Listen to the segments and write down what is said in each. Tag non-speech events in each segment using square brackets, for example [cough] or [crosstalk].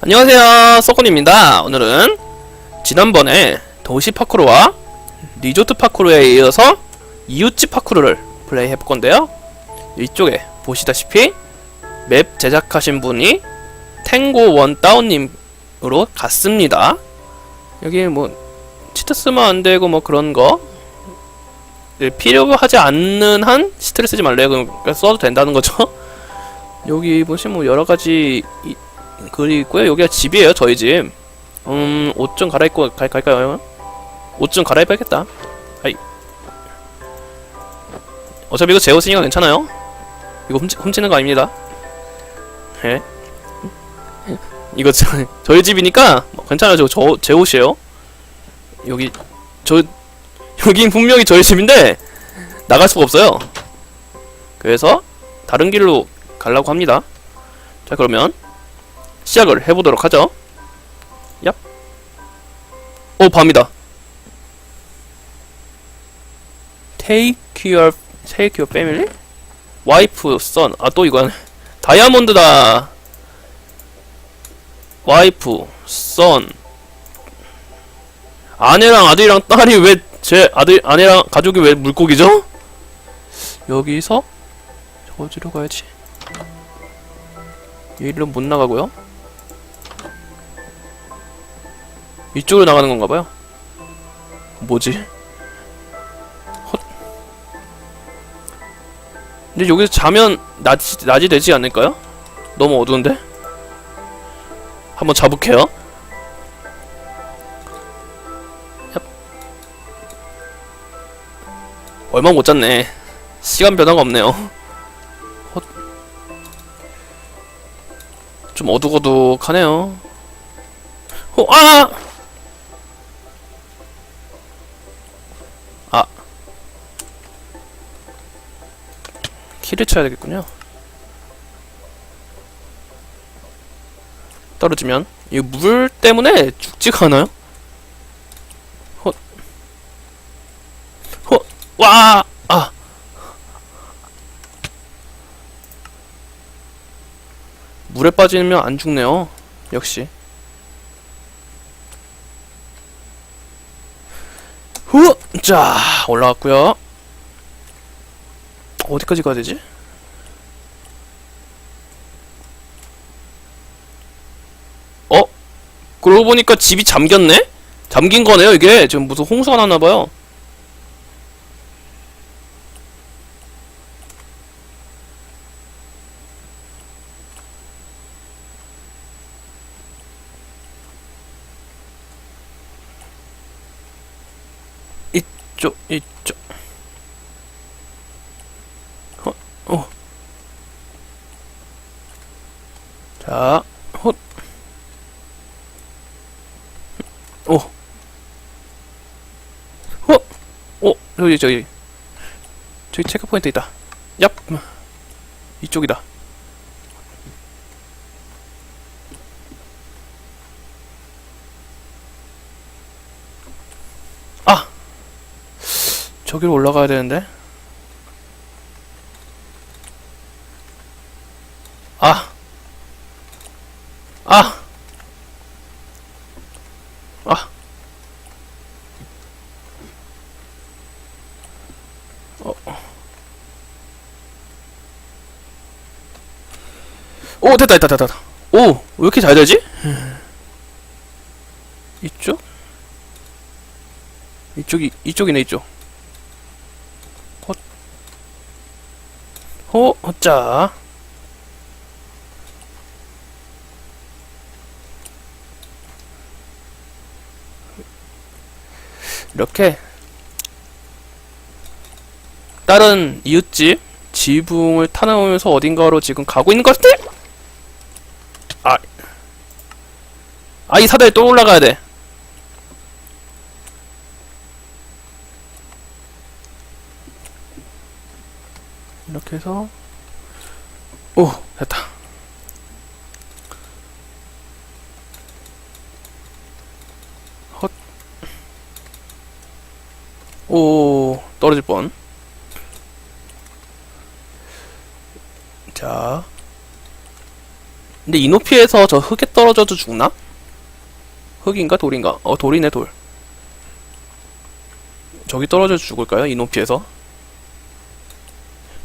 안녕하세요 서건입니다. 오늘은 지난번에 도시 파쿠르와 리조트 파쿠르에 이어서 이웃집 파쿠르를 플레이 해볼 건데요. 이쪽에 보시다시피 맵 제작하신 분이 탱고 원 다운님으로 갔습니다 여기 뭐 치트 쓰면 안 되고 뭐 그런 거 네, 필요하지 않는 한 시트를 쓰지 말래요 그러니까 써도 된다는 거죠 [laughs] 여기 보시면 뭐 여러 가지 이- 글이 있고요. 여기가 집이에요, 저희 집. 음, 옷 좀 갈아입고 갈, 갈까요? 옷 좀 갈아입어야겠다. 아이. 어차피 이거 제 옷이니까 괜찮아요. 이거 훔치, 훔치는 거 아닙니다. 예. 이거 저, 저희 집이니까 뭐 괜찮아요. 저, 저, 제 옷이에요. 여기, 저, 여긴 분명히 저희 집인데, 나갈 수가 없어요. 그래서, 다른 길로 가려고 합니다. 자, 그러면, 시작을 해보도록 하죠. 얍. 오, 밤이다. Take your, take your family? 와이프, 선. 아, 또 이건. 다이아몬드다. 와이프, 선. 아내랑 아들이랑 딸이 왜 제 아들, 아내랑 가족이 왜 물고기죠? 여기서 저지로 가야지. 여기로 못 나가고요. 이쪽으로 나가는 건가 봐요. 뭐지? 헛. 근데 여기서 자면 낮이, 낮이 되지 않을까요? 너무 어두운데? 한번. 얍. 얼마 못 잤네. 시간 변화가 없네요. 헛. 좀 어둑어둑하네요. 어, 아! 아. 키를 쳐야 되겠군요. 떨어지면 이물 때문에 죽지가 않아요? 헛. 헛. 와! 아. 물에 빠지면 안 죽네요. 역시. 후! 자, 올라왔고요. 어디까지 가야 되지? 어? 그러고 보니까 집이 잠겼네? 잠긴 거네요, 이게. 지금 무슨 홍수가 났나봐요. 이쪽, 이쪽. 어, 어. 자, 헛. 오. 어. 어, 저기, 저기. 저기 체크 포인트 있다. 얍. 이쪽이다. 아! 저기로 올라가야 되는데. 아. 아. 아. 어. 오, 됐다, 됐다, 됐다. 오, 왜 이렇게 잘 되지? 이쪽? 이쪽이, 이쪽이네, 이쪽. 호, 자. 이렇게 다른 이웃집 지붕을 타나오면서 어딘가로 지금 가고 있는 것 같아? 아, 아 이 사다리 또 올라가야 돼. 이렇게 해서 오 됐다 헛 오, 떨어질 뻔. 자. 근데 이 높이에서 저 흙에 떨어져도 죽나? 흙인가 돌인가? 어, 돌이네, 돌. 저기 떨어져 죽을까요? 이 높이에서?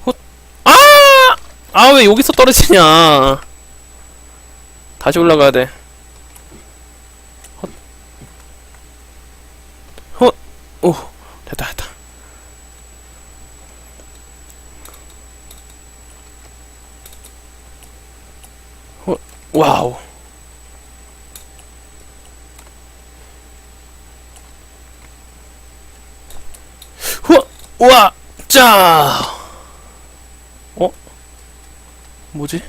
헛. 아! 아, 왜 여기서 떨어지냐? 다시 올라가야 돼. 헛. 헛. 오, 됐다, 됐다. 헛. 와우. 후, 우와, 짜. 어? 뭐지?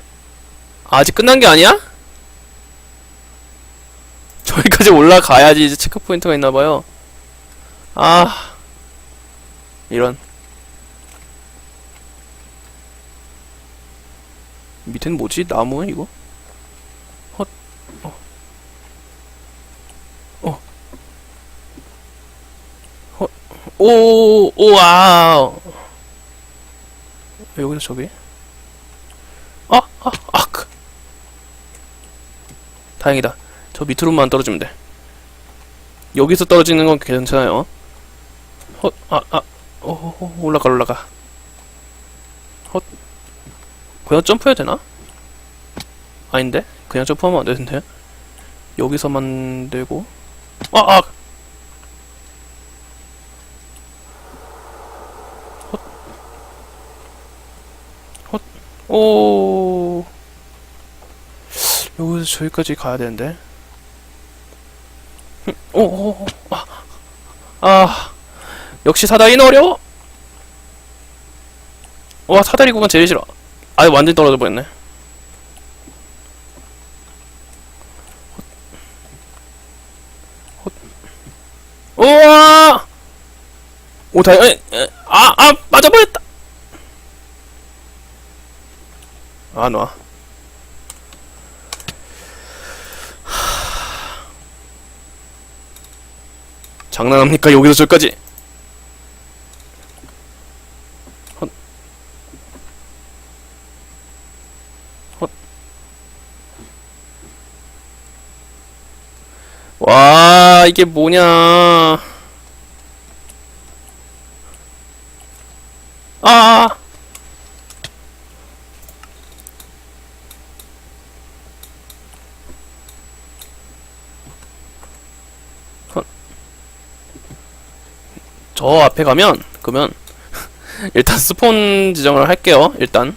아직 끝난 게 아니야? 저기까지 올라가야지 이제 체크 포인트가 있나봐요. 아, 이런. 밑엔 뭐지? 나무 이거? 헛, 어, 어, 헛, 오, 오, 와우. 왜 여기서 저기? 아, 아, 아, 그. 다행이다. 저 밑으로만 안 떨어지면 돼. 여기서 떨어지는 건 괜찮아요. 헛, 아, 아, 오, 오, 올라가, 올라가. 헛. 그냥 점프해야 되나? 아닌데? 그냥 점프하면 안 되는데? 여기서만 되고. 아, 아! 오. 여기서 저기까지 가야 되는데. 오, 오, 오, 아, 아, 역시 사다리는 어려워. 와, 사다리 구간 제일 싫어. 아예 완전 히 떨어져 버렸네. 우와! 오, 다행, 아, 아, 맞아버렸다! 안 와. 장난합니까? 여기서 저기까지. 헛. 헛. 와, 이게 뭐냐. 아! 저 앞에 가면 그러면 [laughs] 일단 스폰 지정을 할게요. 일단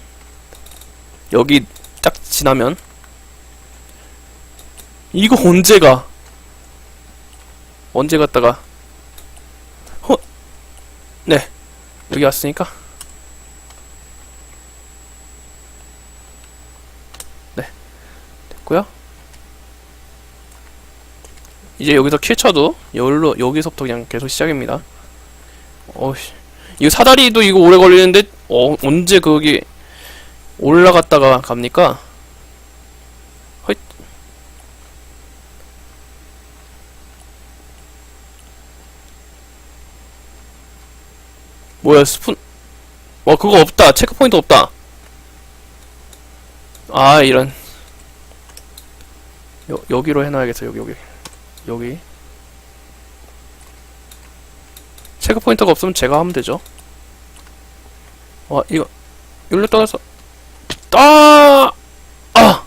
여기 딱 지나면 이거 언제 가? 언제 갔다가 어? 네 여기 왔으니까 네 됐고요. 이제 여기서 킬 쳐도 여기로 여기서부터 그냥 계속 시작입니다. 어씨. 이거 사다리도 이거 오래 걸리는데? 어 언제 거기 올라갔다가 갑니까? 헐 뭐야 스푼. 와 그거 없다. 체크포인트 없다. 아 이런. 여, 여기로 해놔야겠어 여기 여기. 여기 체크 포인트가 없으면 제가 하면 되죠. 와 이거 여기로 떠나서 아! 아!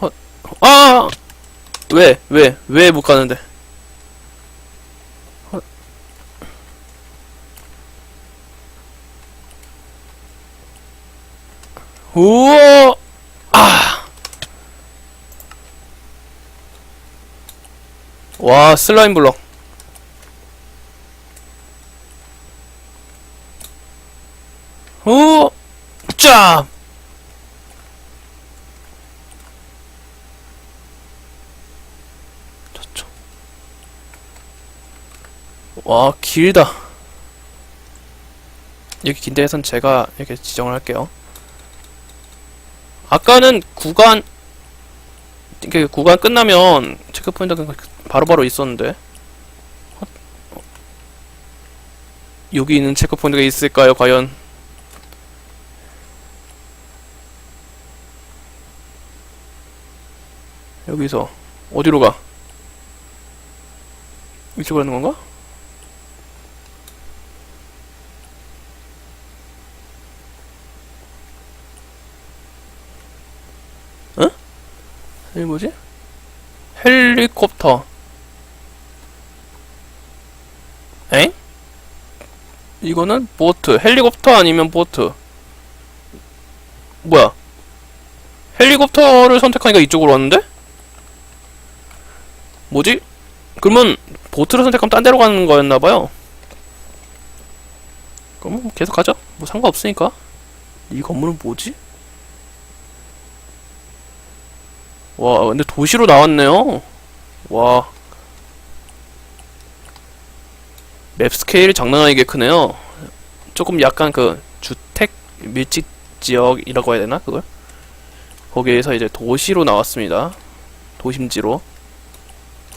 헛. 아! 왜? 왜? 왜 못 가는데? 헛. 우와! 아! 와 슬라임 블럭 오! 짜! 저쪽 와 길다 여기 긴 데에선 제가 이렇게 지정을 할게요 아까는 구간 이게 구간 끝나면 체크포인트가 바로바로 있었는데 헛. 어. 여기 있는 체크포인트가 있을까요 과연 여기서 어디로 가? 이쪽으로 가는 건가? 어? 이게 뭐지? 헬리콥터. 엥? 이거는 보트. 헬리콥터 아니면 보트. 뭐야? 헬리콥터를 선택하니까 이쪽으로 왔는데? 뭐지? 그러면 보트를 선택하면 딴 데로 가는 거였나봐요. 그럼 뭐 계속 가죠. 뭐 상관없으니까. 이 건물은 뭐지? 와, 근데 도시로 나왔네요. 와. 맵 스케일이 장난 아니게 크네요. 조금 약간 그 주택 밀집 지역이라고 해야 되나 그걸? 거기에서 이제 도시로 나왔습니다. 도심지로.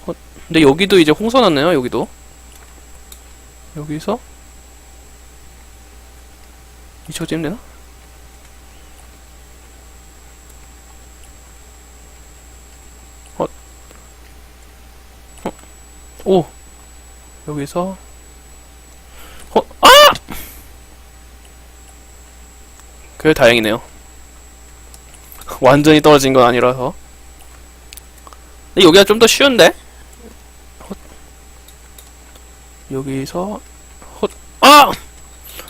어, 근데 여기도 이제 홍선 났네요. 여기도. 여기서 이쪽쯤 되나? 오 여기서 어, 아! 그래 다행이네요. 완전히 떨어진 건 아니라서. 근데 여기가 좀 더 쉬운데? 헛. 여기서 헛. 아!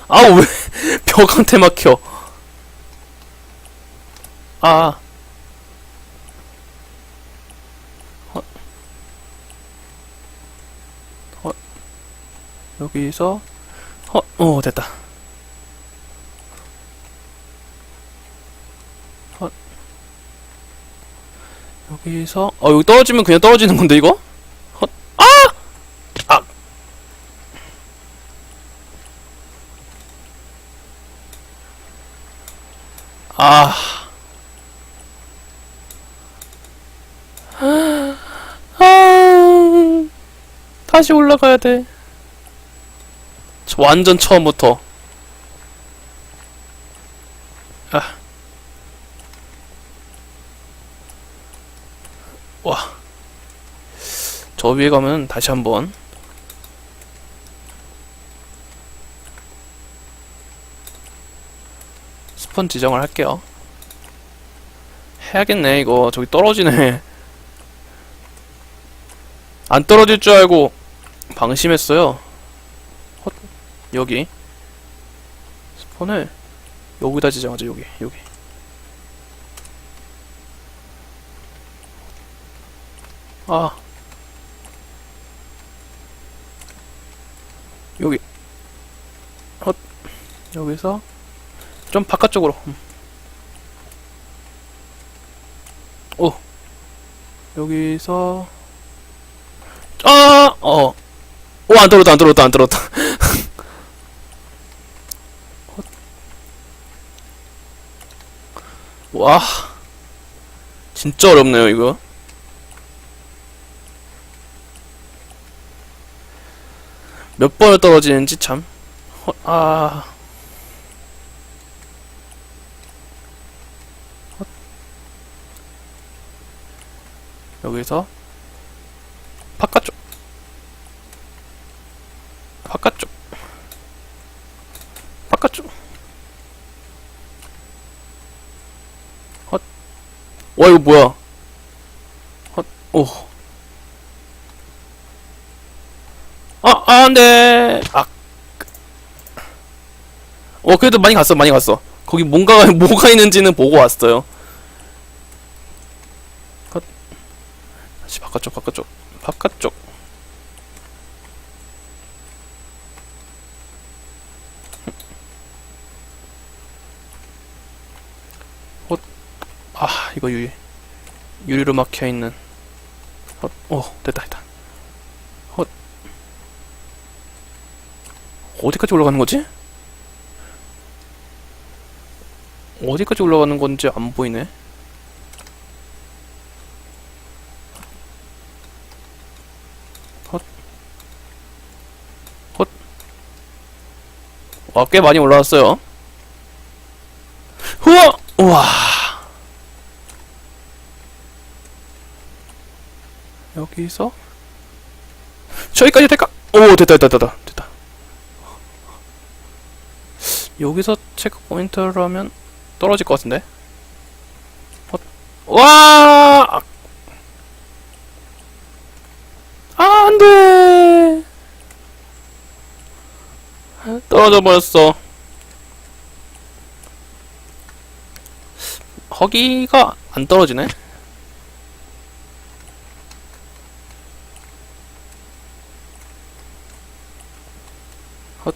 아 왜 [laughs] 벽한테 막혀? 아. 여기서 어, 어 됐다. 어, 여기서 어 여기 떨어지면 그냥 떨어지는 건데 이거? 어, 아! 아! 아. [gasps] 아. 다시 올라가야 돼. 저 완전 처음부터 아. 와. 저 위에 가면 다시 한번 스폰 지정을 할게요. 해야겠네, 이거. 저기 떨어지네. 안 떨어질 줄 알고 방심했어요. 여기. 스폰을 여기다 지정하자 여기 여기. 아. 여기. 헛. 여기서 좀 바깥쪽으로. 음. 오. 여기서. 아어. 오, 안 떨어졌다, 안 떨어졌다. 와 진짜 어렵네요 이거. 몇 번을 떨어지는지 참. 허, 아... 헛. 여기서 바깥쪽. 바깥쪽 와 이거 뭐야 헛, 오. 아, 아, 안 돼. 아. 어, 그래도 많이 갔어, 많이 갔어. 거기 뭔가, [laughs] 뭐가 있는지는 보고 왔어요. 헛. 다시 바깥쪽, 바깥쪽. 바깥쪽. 이거 유리 유리로 막혀있는 헛, 오 됐다 됐다 헛 어디까지 올라가는 거지? 어디까지 올라가는 건지 안 보이네 와, 꽤 많이 올라왔어요. [laughs] 우와! 우와! 여기서 저기까지 될까? 오, 됐다, 됐다, 됐다, 됐다. 여기서 체크 포인트를 하면 떨어질 것 같은데? 어, 와! 아, 안 돼! 떨어져 버렸어. 허기가 안 떨어지네? 헛.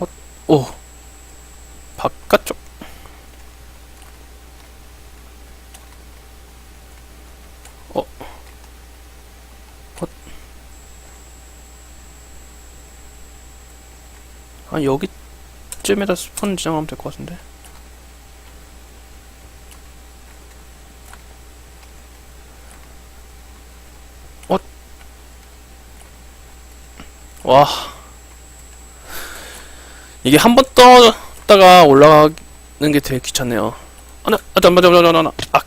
헛. 오. 바깥쪽. 어. 헛. 아, 여기쯤에다 스폰 지정하면 될 것 같은데. 어? 와. 이게 한 번 떠다가 올라가는 게 되게 귀찮네요. 아, 나, 아, 잠깐만, 잠깐만, 잠깐만. 아,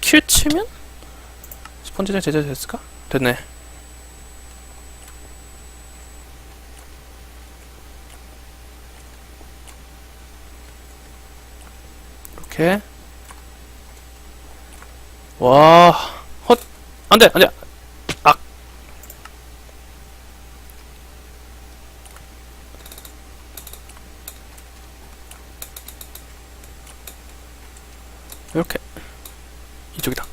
킬 치면? 스펀지가 제작됐을까? 됐네. 이렇게. 와, 헛, 안 돼, 안 돼. 아. 이렇게. 이쪽이다.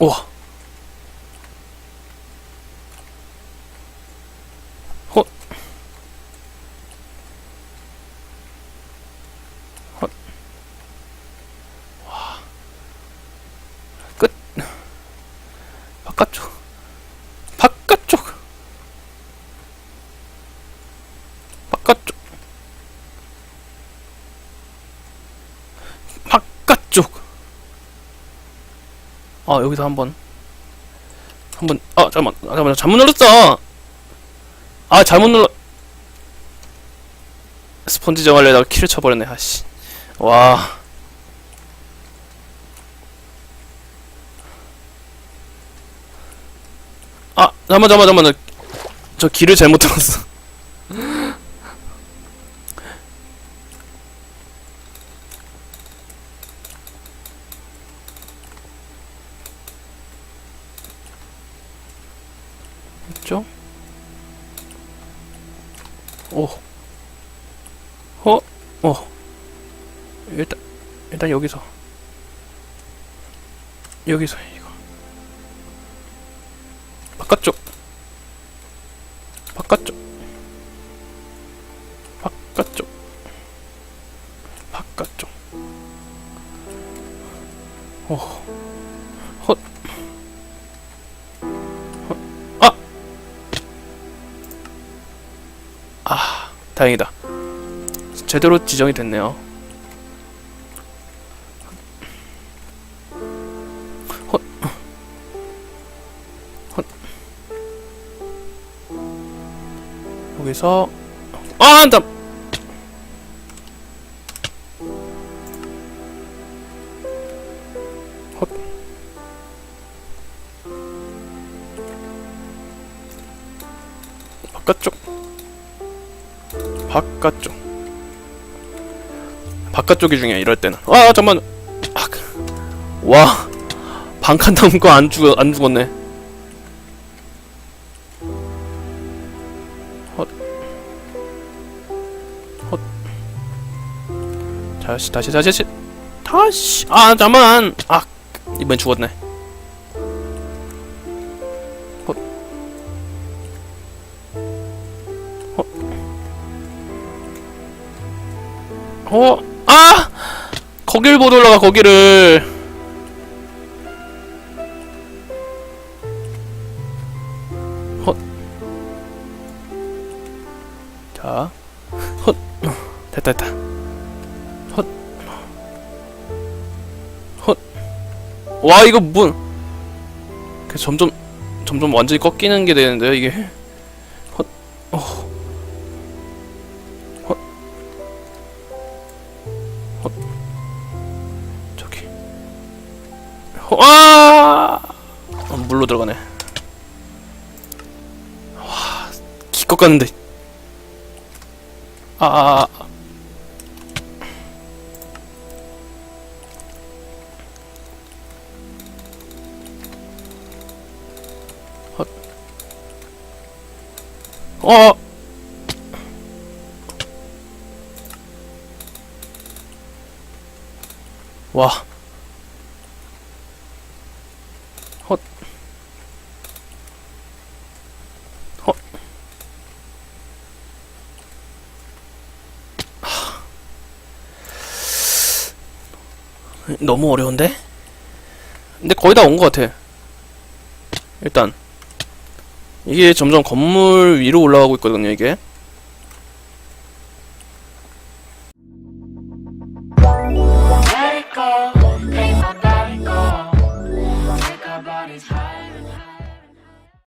우와. 헛. 헛. 와. 끝. 바깥쪽. 바깥쪽. 바깥쪽. 바깥쪽. 아 여기서 한번. 한번 아 잠깐만. 아, 잠깐만. 잘못 눌렀어! 아 잘못 눌러. 스펀지 정하려다가 키를 쳐버렸네. 아씨. 와. 아, 잠깐만, 잠깐만, 잠깐만. 저 길을 잘못 들었어. 있죠? 오. 어? 어. 일단, 일단 여기서. 여기서, 다행이다. 제대로 지정이 됐네요. 헛. 헛. 여기서 아. 헛. 바깥쪽. 바깥쪽. 바깥쪽이 중요해 이럴 때는. 아, 잠만. 아, 그- 와. 반칸 남은 거안 죽어 안 죽었네. 다시 다시 다시 다시 다시 아 잠만 아 이번 죽었네 어? 아! 거길 못 올라가 거기를 헛. 자 헛. 됐다 됐다 와 이거 문그 점점 점점 완전히 꺾이는 게 되는데요 이게 기껏 갔는데 아, 아, 아. 헛. 어. 와. 헛. 헛. 너무 어려운데? 근데 거의 다 온 것 같아. 일단 이게 점점 건물 위로 올라가고 있거든요, 이게.